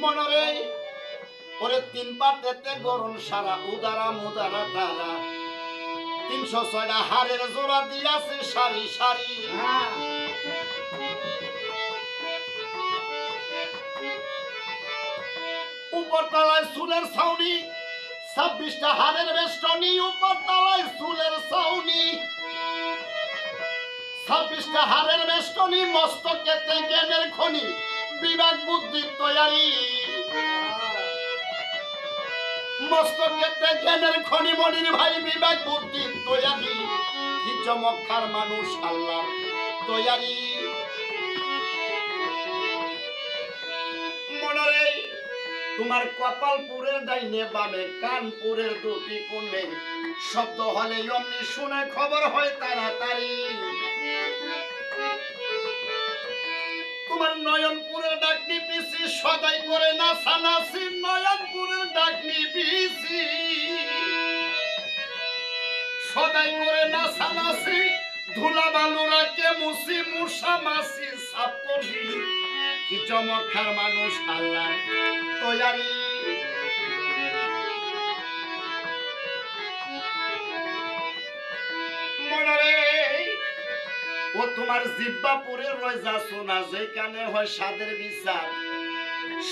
মনরে ওরে তিন পাতেতে গরম সারা, উদারা মুদারা তারা। তিনশো ছয়টা হারের জোড়া দিয়াছে সারি সারি। উপর তলায় চুলের ছাউনি, ছাব্বিশটা হারের বেষ্টনী উপর তলায় চুলের ছাউনি। ছাব্বিশটা হারের বেষ্টনী মস্তকেতে জ্ঞানের খনি। বিভাগ বুদ্ধির জ্ঞানের খনি মনির ভাই বিভাগ বুদ্ধির কি চমৎকার মানুষ আল্লাহ তোমার কপালপুরের ডাইনে বামে কানপুরের দুটি কোণে। শব্দ হলে অমনি শুনে খবর হয় তাড়াতাড়ি। সদাই করে না সানাসি নয়নপুরের ডাকনি পিসি সদাই করে না সানাসি ধুলা বালুরা কে মুসি মুসা মাসি সাপ করি কি চমৎকার মানুষ আল্লাহ, তৈয়ারি। ও তোমার জিব্বাপুরে রয়েজা সোনা, যেখানে হয় সাদের বিচার।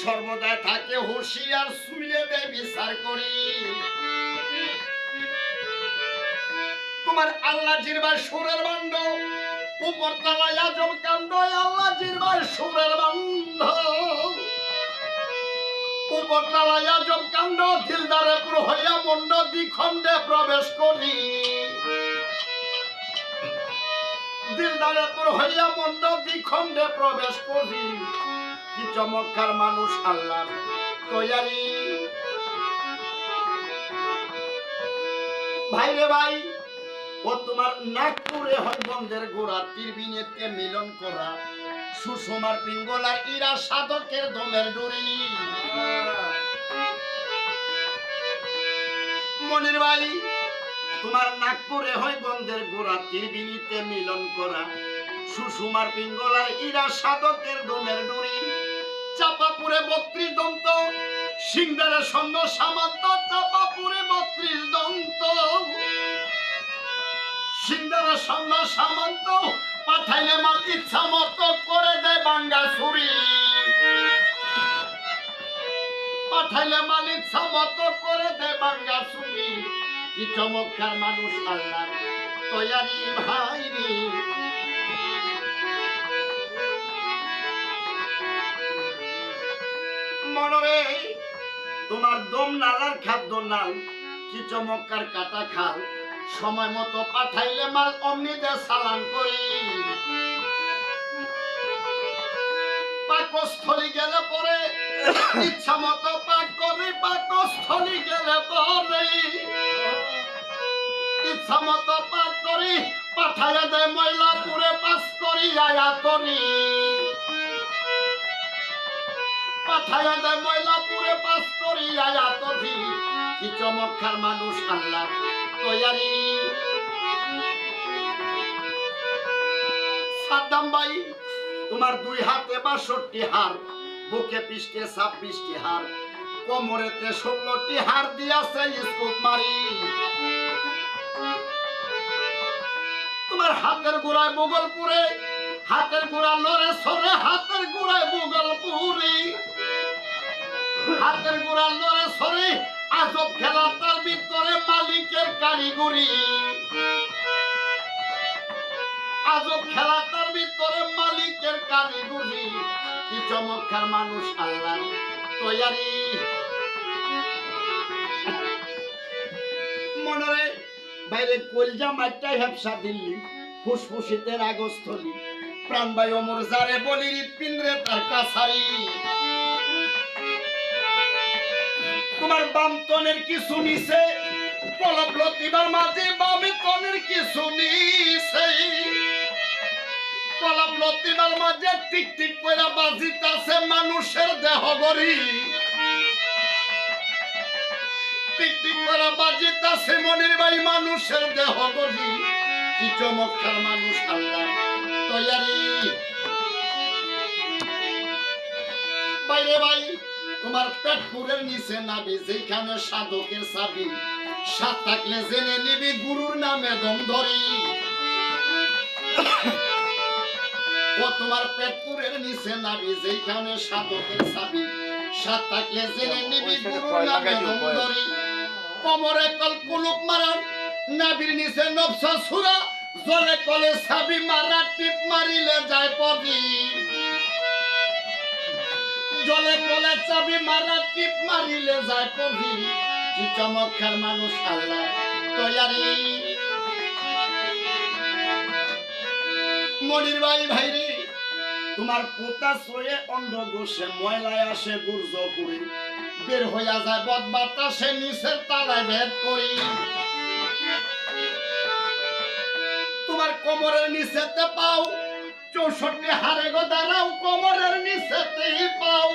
সর্বদাই থাকে হুঁশিয়ার শুয়ে দেয় বিচার করি। তোমার আল্লাহ জিরবার সুরের বান্ড উপর তলায় আজম কাণ্ড, আল্লাহ জিরবার সুরের বান্ড দিলদারে পুরো হইয়া মন্ড প্রবেশ করি। দিলদারে পুরো মন্ড দ্বিখণ্ডে প্রবেশ করি। চমৎকার মানুষ আল্লাহ। তৈয়ারি। ভাই রে ভাই, ও তোমার নাগপুরে হয় বন্ধের গোড়া তীরবিনেতে মিলন করা সুষমার পিঙ্গলার ইরা সাধকের দমের ডুরি। মনির ভাই, তোমার নাগপুরে হয় গন্ধের গোড়া তীরবিনিতে মিলন করা সুষমার পিঙ্গলার ইরা সাধকের দমের ডুরি। চাপাপুরে বত্রিশ দন্ত সিংদারে সন্ন্য সামান্ত, চাপাপুরে বত্রিশ দন্ত। সিংদারে সন্ন্য সামান্ত, পাঠাইলে মাল ইচ্ছা মতো করে দেয় বাঙ্গা ছুরি। পাঠাইলে মাল ইচ্ছা মতো করে দেয় বাঙ্গা ছুরি। কি চমৎকার মানুষ আল্লাহ তৈয়ারি ভাই মনরে। তোমার দম নালার খাদ্য নাল, কি চমৎকার কাটা খাল। সময় মতো পাঠাইলে মাল অমনি দে সালাম করি। পাকস্থলী গেলে পরে, ইচ্ছা মতো পাক করি, পাকস্থলী গেলে পরে। ইচ্ছা মতো পাক করি, পাঠাইয়া দেয় ময়লা পুরে পাস করি, আয়া পাঠাইয়া দেয় ময়লা পুরে পাস করি আয়া তরি কি চমৎকার মানুষ আল্লাহ তৈয়ারি সাদ্দাম ভাই, তোমার দুই হাতে বাষট্টি হার বুকে পিষ্টে ছাব্বিশটি হার কোমরেতে ষোলোটি হার দিয়াছে স্কুপ মারি। তোমার হাতের গোড়ায় মোগলপুরে, হাতের গোড়া লড়ে সরে, হাতের গোড়ায় মোগলপুরে। হাতের গোড়া লড়ে সরে আজব খেলা তার ভিতরে মালিকের কারিগরি। আজব খেলা তার ভিতরে মালিকের কারিগরি। কি চমৎকার মানুষ আল্লাহ তৈয়ারি। মনরে বাইরে কলজা মাইটাই হেপসা দিল্লি ফুসফুসিতে রাগস্থলী। প্রাণবায়ু অমর যারে বলি হৃৎপিণ্ডে তার কাছারি। তোমার বাম তনের কিছু নিছে, পলক লতিবার মাঝে বামে তনের কিছু নিছে। পলক লতিবার মাঝে টিক টিক কইরা বাজিতাছে মানুষের দেহ গরি টিক টিক করা বাজিতাছে মনির ভাই মানুষের দেহ গরি কি চমৎকার মানুষ আল্লাহ, তৈয়ারি। বাইরে ভাই তোমার পেট পুরের নিচে নাবি যেখানে সাধকের চাবি। সাত থাকলে জেনে নিবি গুরুর নামে দম ধরি। ও তোমার পেট পুরের নিচে নাবি যেখানে সাধকের চাবি। সাত থাকলে জেনে নিবি গুরুর নামে দম ধরি। কোমরে কল কুলুপ মারান নাবির নিচে নবসা সুরা জলে কলে সাবি মারা টিপ মারিলে যায় পদি। জলে কলে চাবি মারা, টিপ মারিলে যায় পদি কি চমৎকার মানুষ আল্লাহ, তৈয়ারি। মনির ভাই, ভাইরে, তোমার পোতা সয়ে অন্ধ গোসে ময়লায় আসে গুর্জ পুরি বের হইয়া যায় বদ বাতাসে নিচের তালায় ভেদ করি। তোমার কোমরের নিচেতে পাও চৌষট্টি হারে গো দাঁড়াও কোমরের নিচেতেই পাও।